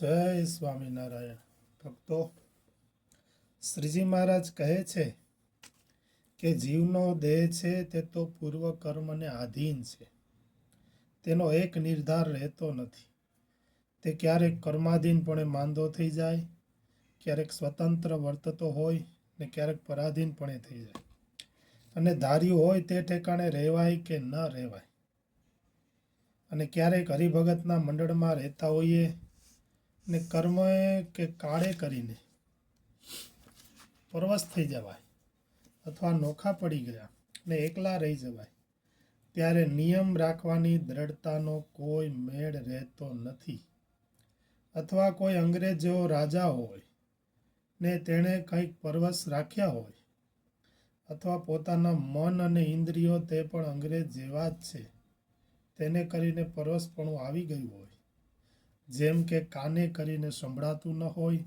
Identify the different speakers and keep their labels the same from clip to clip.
Speaker 1: જય સ્વામિનારાયણ. ભક્તો, શ્રીજી મહારાજ કહે છે કે જીવનો દેહ છે તે તો પૂર્વ કર્મને આધીન છે. તેનો એક નિર્ધાર રહેતો નથી. તે ક્યારેક કર્માધીનપણે માંદો થઈ જાય, ક્યારેક સ્વતંત્ર વર્તતો હોય ને ક્યારેક પરાધીનપણે થઈ જાય. અને ધાર્યું હોય તે ઠેકાણે રહેવાય કે ન રહેવાય. અને ક્યારેક હરિભગતના મંડળમાં રહેતા હોઈએ ને કર્મ કે કાળે કરીને પરવશ થઈ જવાય અથવા નોખા પડી ગયા ને એકલા રહી જવાય, ત્યારે નિયમ રાખવાની દ્રઢતાનો કોઈ મેળ રહેતો નથી. અથવા કોઈ અંગ્રેજો રાજા હોય ને તેણે કંઈક પરવશ રાખ્યા હોય અથવા પોતાના મન અને ઇન્દ્રિયો તે પણ અંગ્રેજ જેવા જ છે, તેને કરીને પરવશપણું આવી ગયું હોય. જેમ કે કાને કરીને સંભળાતું ન હોય,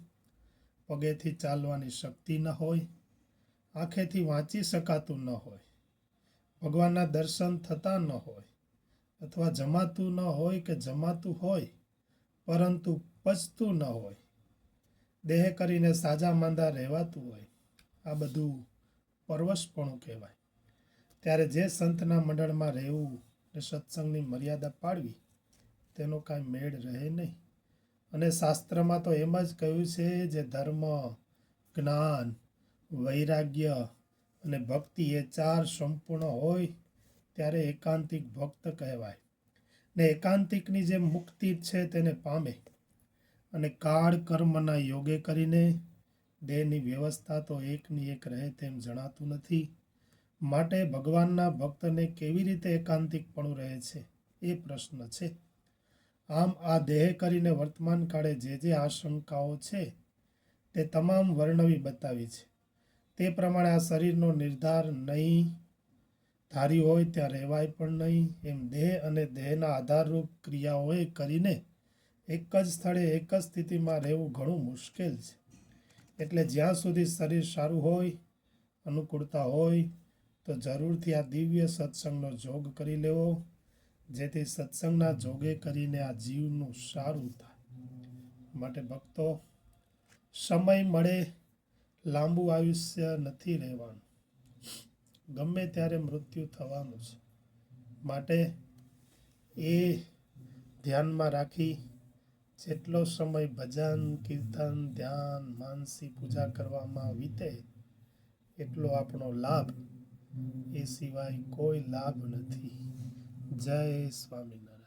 Speaker 1: પગેથી ચાલવાની શક્તિ ન હોય, આંખેથી વાંચી શકાતું ન હોય, ભગવાનના દર્શન થતા ન હોય અથવા જમાતું ન હોય કે જમાતું હોય, પરંતુ પચતું ન હોય, દેહ કરીને સાજા માંદા રહેવાતું હોય, આ બધું પરવશપણું કહેવાય. ત્યારે જે સંતના મંડળમાં રહેવું ને સત્સંગની મર્યાદા પાડવી તેનો કાંઈ મેળ રહે નહીં. અને શાસ્ત્રમાં તો એમ જ કહ્યું છે જે ધર્મ, જ્ઞાન, વૈરાગ્ય અને ભક્તિ એ ચાર સંપૂર્ણ હોય ત્યારે એકાંતિક ભક્ત કહેવાય. ને એકાંતિકની જે મુક્તિ છે તેને પામે. અને કાળ કર્મના યોગે કરીને દેહની વ્યવસ્થા તો એકની એક રહે તેમ જણાતું નથી. માટે ભગવાનના ભક્તને કેવી રીતે એકાંતિકપણું રહે છે એ પ્રશ્ન છે. આમ આ દેહ કરીને વર્તમાન કાળે જે જે આશંકાઓ છે, તે તમામ વર્ણવી બતાવી છે. તે પ્રમાણે આ શરીરનો નિર્ધાર નહીં, ધારી હોય ત્યાં રહેવાય પણ નહીં. એમ દેહ અને દેહના આધારરૂપ ક્રિયાઓએ કરીને એક જ સ્થળે એક જ સ્થિતિમાં રહેવું ઘણું મુશ્કેલ છે. એટલે જ્યાં સુધી શરીર સારું હોય, અનુકૂળતા હોય, તો જરૂરથી આ દિવ્ય સત્સંગનો જોગ કરી લેવો. જેથી સત્સંગના જોગે કરીને આ જીવનું સારું થાય. માટે ભક્તો, સમય મળે લાંબુ આયુષ્ય નથી રહેવાનું. ગમે ત્યારે મૃત્યુ થવાનું છે. માટે એ ધ્યાનમાં રાખી જેટલો સમય ભજન, કીર્તન, ધ્યાન, માનસી પૂજા કરવામાં વીતે, એટલો આપણો લાભ એ સિવાય કોઈ લાભ નથી. જય સ્વામિનારાયણ.